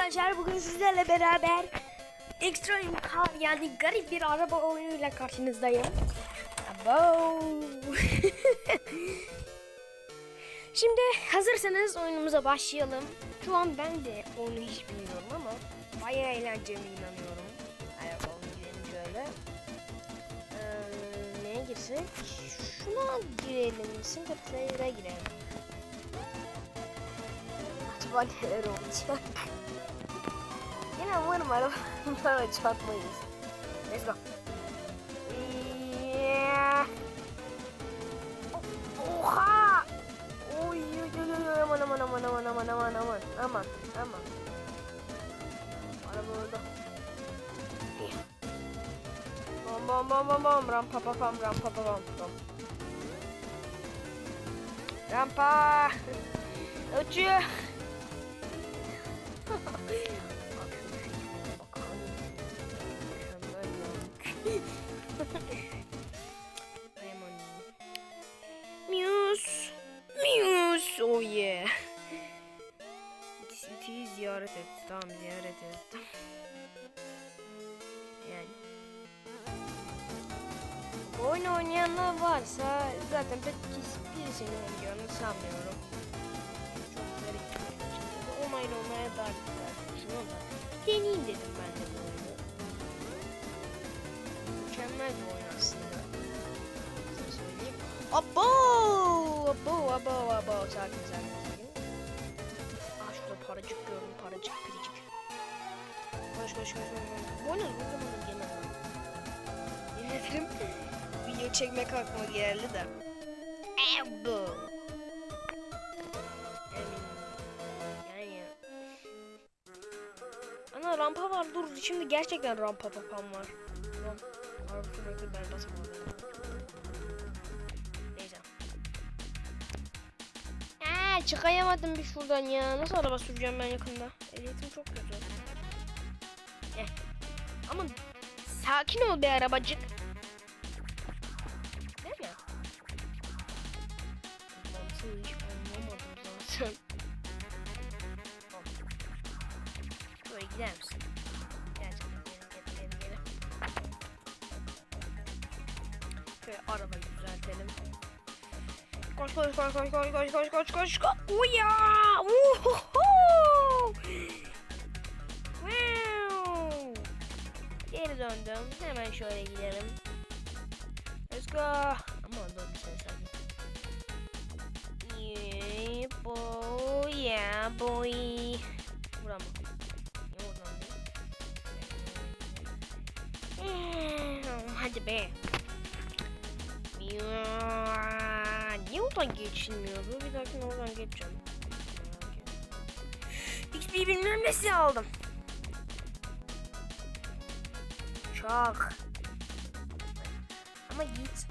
arkadaşlar bugün sizlerle beraber Extreme Car yani garip bir araba oyunuyla karşınızdayım. Şimdi hazırsanız oyunumuza başlayalım. Şu an ben de oyunu hiç bilmiyorum ama bayağı eğlenceli inanıyorum. Bakalım gidelim şöyle. Ee, neye girsek? Şuna girelim. Single player'a girelim. Neler olacak? Yine umarım arabalara çarpmayız. Let's go. Yeah. Oha! Oy oy oy oy aman aman aman aman aman aman aman aman aman. Araba orada. Bam bam bam bam bam ram pa pa pam ram pa pa pam pam. Rampa. Uçuyor. Muse. Muse. Oh yeah. City'yi ziyaret et. Tamam ziyaret ettim. Yani. Bu oyunu oynayanlar varsa zaten pek birisinin oynayacağını sanmıyorum. Deneyeyim dedim ben de bu oyunu. Mükemmel bir oyun aslında. Abo! Abo, abo, abo. Sakin, sakin. Aa şurada paracık gördüm. Paracık, piricik. Koş, koş, koş, koş. Bu ne? Bu zaman gene. Yemin ederim video çekmek aklıma geldi de. Rampa dur şimdi gerçekten rampa papam var. Ram Harbi sürekli ben basamadım. Neyse. Eee çıkayamadım bir şuradan ya. Nasıl araba süreceğim ben yakında? Ehliyetim çok kötü. Eh. Ama sakin ol be arabacık. Değil mi? Mantığı hiç anlamadım zaten. Buraya gider misin? Şöyle arabayı düzeltelim. Koş koş koş koş koş koş koş koş koş koş. Uya! Uhuhu! Wow! Geri döndüm. Hemen şöyle gidelim. Let's go. Ama dur bir şey sakın. Yeah boy, yeah boy. Bura mı? Niye oradan değil? Hmm, Hadi be. buradan geçilmiyor. Bir dahaki oradan geçeceğim. Hiçbir bilmiyorum nesi aldım. Uçak. Ama git.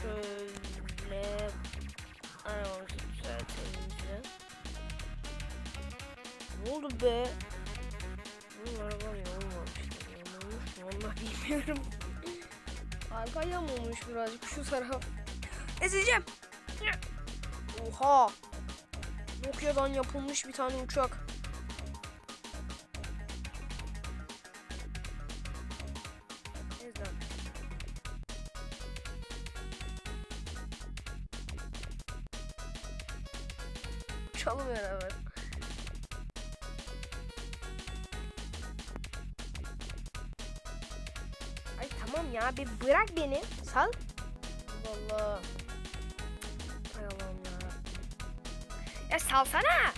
Şöyle. Ay onu düzeltelim Ne oldu be? Bunun arabam yorulmamıştı. Yorulmuş mu? Vallahi bilmiyorum. Arka yamulmuş birazcık şu taraf. Ezeceğim. Oha. Nokia'dan yapılmış bir tane uçak. Ezdim. Uçalım beraber. Ya bir bırak beni. Sal. Vallahi. Hay Allah'ım ya. Ya salsana.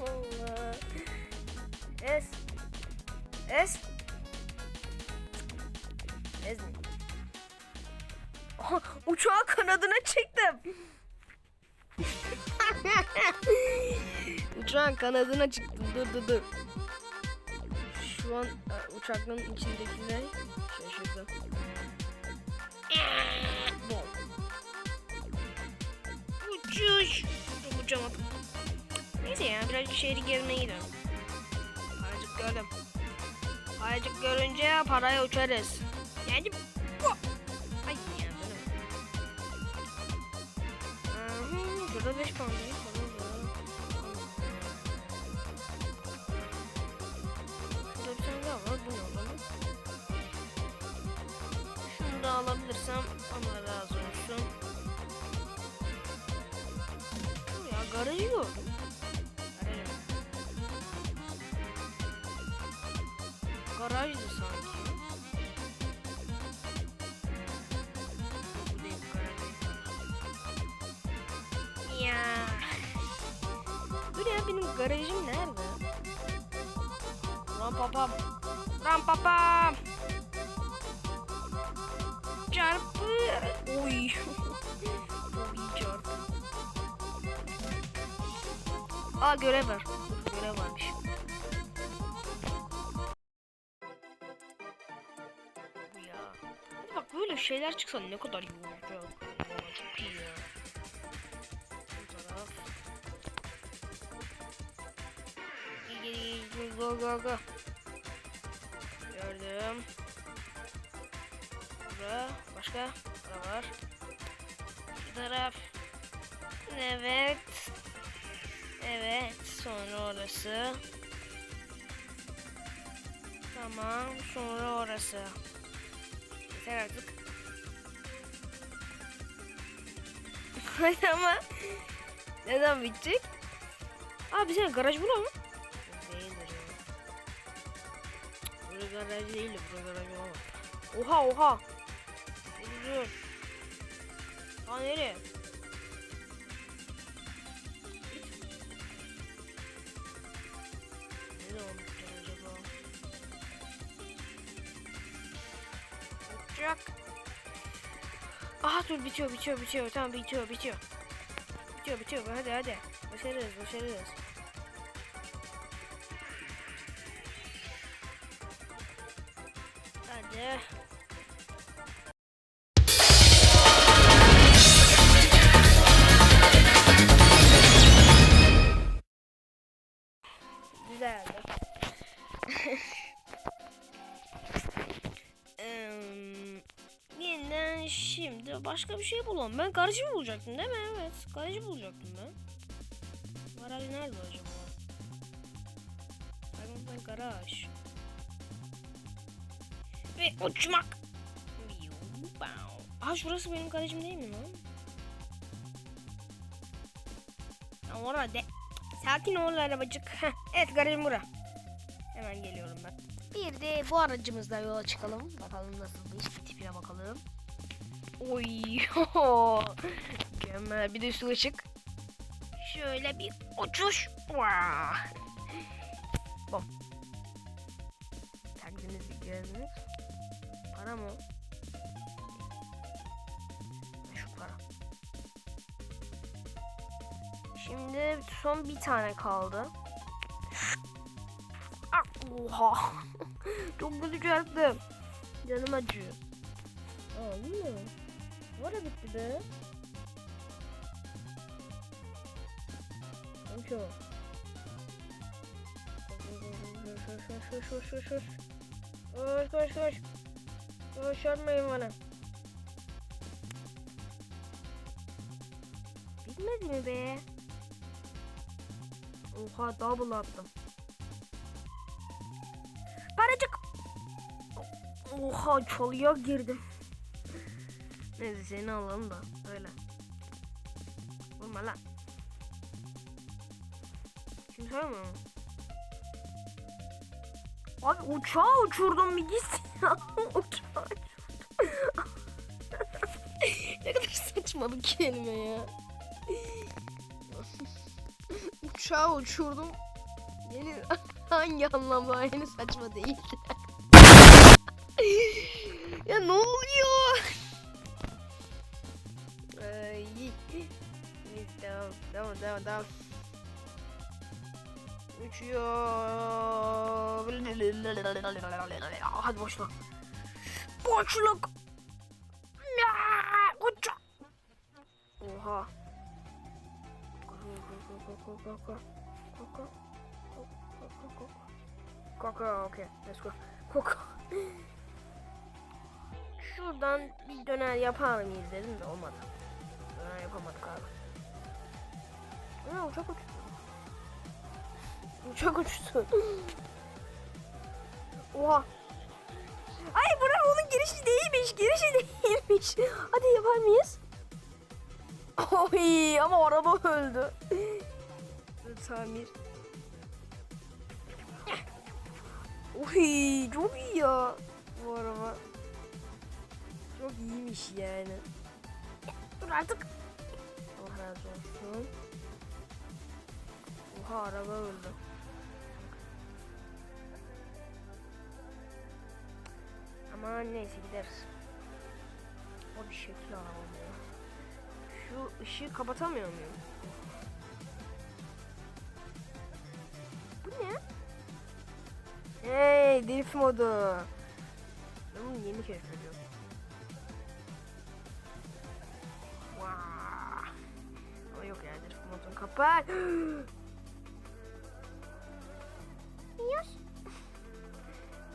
Allah. Es. Es. Ez mi? Aha, Uçağın kanadına çıktım. Uçağın kanadına çıktım. Dur dur dur. Şu an e, uçakların içindekiler şaşırdı. Bom. Uçuş. Dur, Uçamadım. Neyse ya birazcık şehri gezmeye gidelim. Paracık gördüm. Paracık görünce paraya uçarız. Yani bu. Ay ya dönüm. Aha, Burada 5 puan alabilirsem Allah razı olsun. Ya garajı. Garaj. Garajdı sanki. Ya. Dur ya benim garajım nerede? Ram papam. Ram papam. Oy. Aa görev var. Görev varmış. Ya. Bak böyle şeyler çıksa ne kadar iyi olacak. Çok iyi ya. Bu taraf. Go go go. Gördüm. Bura. Başka? Bura var. Şu taraf. Evet. Evet. Sonra orası. Tamam. Sonra orası. Yeter artık. Ama neden bitecek? Bir tane garaj bura mı? Değildir ya. Burası garaj değil, burası garaj olamaz. Oha oha. Dur. Aa nereye? Nereye olmuşlar acaba? Uçak. Aha dur bitiyor bitiyor bitiyor tamam bitiyor bitiyor. Bitiyor bitiyor hadi hadi. Başarırız başarırız. Başka bir şey bulalım. Ben garajı bulacaktım değil mi? Evet. Garajı bulacaktım ben. Garaj nerede acaba? Hayvan garaj. Ve uçmak. Aha şurası benim garajım değil mi lan? Ya orada. Sakin ol arabacık. Evet garajım bura. Hemen geliyorum ben. Bir de bu aracımızla yola çıkalım. Bakalım nasıl bir tipine bakalım. Oy. Mükemmel. Bir de üstü ışık. Şöyle bir uçuş. Bom. Taktiniz bir gördünüz. Para mı? Şu para. Şimdi son bir tane kaldı. Ah, Oha. Çok kötü çarptım. Canım acıyor. Aa değil mi? Var ya bitti be. Komşu. Koş koş koş koş koş koş. Bana. Bitmedi mi be? Oha double attım. Paracık. Oha çalıya girdim. Neyse seni alalım da öyle. Vurma lan. Kim söylemiyor mu? Abi uçağı uçurdum bir git uçağı uçurdum. ne kadar saçma bir kelime ya. uçağı uçurdum. Yeni hangi anlamda yeni saçma değil. ya ne oluyor? Tamam tamam tamam. Uçuyor. Hadi boşla. Boşluk. Uç. Oha. Koko, okay, let's go. Koko. Şuradan bir döner yapar mıyız dedim de olmadı. Döner yapamadık abi. Aa uçak uçtu. Uçak uçtu. Oha. Ay bura onun girişi değilmiş. Girişi değilmiş. Hadi yapar mıyız? Oy ama araba öldü. Tamir. Oy çok iyi ya bu araba. Çok iyiymiş yani. Dur artık. Allah razı olsun. Oha araba öldü. Ama neyse gideriz. O bir şekil ya. Şu ışığı kapatamıyor muyum? Bu ne? Hey drift modu. Ben bunu yeni keşfediyorum. Vaa. Ama yok ya drift modunu kapat.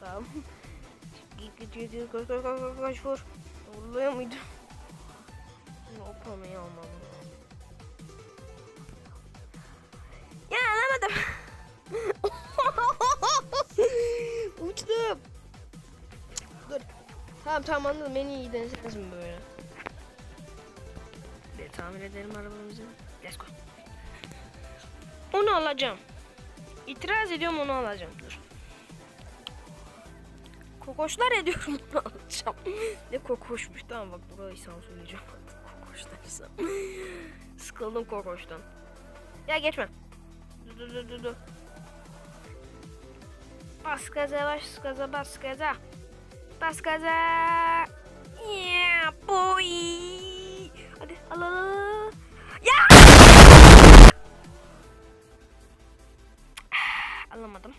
Tamam. Git git git git koş koş koş koş koş. Oluyor muydu? O panoyu almam. Ya alamadım. Uçtum. Dur. Tamam tamam anladım. En iyi denesin böyle. Bir tamir edelim arabamızı. Let's go. Onu alacağım. İtiraz ediyorum onu alacağım. Dur. Kokoşlar ediyorum onu alacağım. ne kokoşmuş tamam bak burayı sansürleyeceğim. Kokoşlarsam. Sıkıldım kokoştan. Ya geçme. Dur dur dur dur. dur. Bas gaza bas gaza bas gaza. Bas gaza. Yeah boy. Hadi al al al. Ya! Alamadım.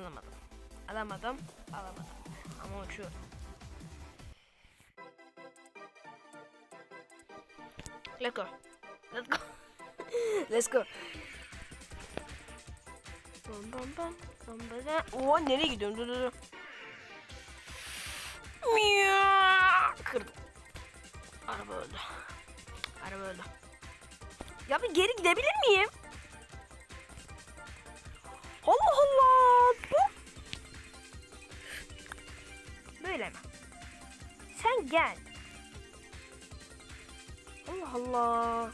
Alamadım. Alamadım. Alamadım. Ama uçuyor. Let's go. Let's go. Let's go. Bam bam bam. Bam bam. Oha nereye gidiyorum? Dur dur dur. Kırdım. Araba öldü. Araba öldü. Ya bir geri gidebilir miyim? Gel. Allah Allah.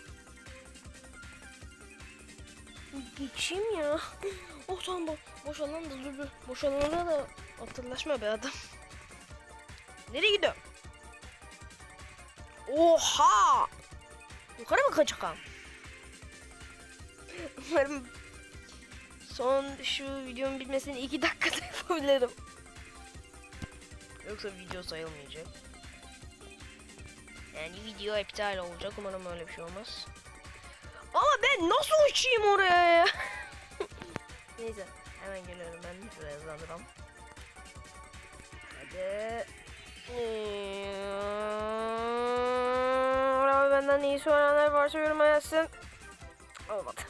Geçeyim ya. Oh tamam bu. Boş alan da dur dur. Boş alana da hatırlaşma be adam. Nereye gidiyor? Oha! Yukarı mı kaçacağım? Umarım son şu videonun bitmesini iki dakikada yapabilirim. Yoksa video sayılmayacak. Yani video iptal olacak. Umarım öyle bir şey olmaz. Ama ben nasıl uçayım oraya ya? Neyse hemen geliyorum ben şuraya hızlandıralım. Hadi. Araba benden iyi soranlar varsa yoruma yazsın. Olmadı.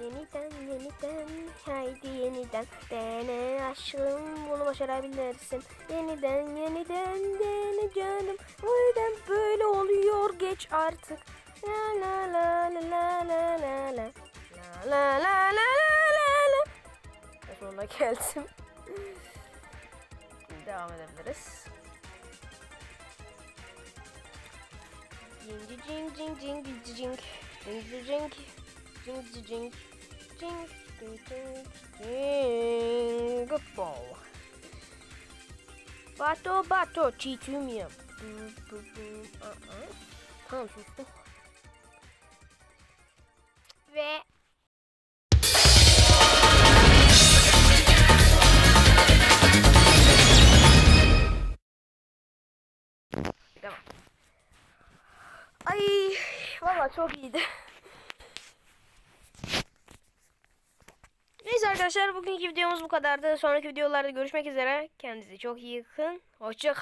Yeniden yeniden haydi yeniden. Dene aşkım bunu başarabilirsin. Yeniden yeniden dene canım. Bu yüzden böyle oluyor geç artık. La la la la la la la la. La la la la la la sonuna geldim. Devam edebiliriz. Jing jing jing jing jing jing jing jing Jing jing jing Ding, ding, ding, ding. Goodball. Bato bato çiğitmiyorum. Tamam sustum. Ve Tamam. Ay valla çok iyiydi. Arkadaşlar bugünkü videomuz bu kadardı. Sonraki videolarda görüşmek üzere. Kendinize çok iyi bakın. Hoşça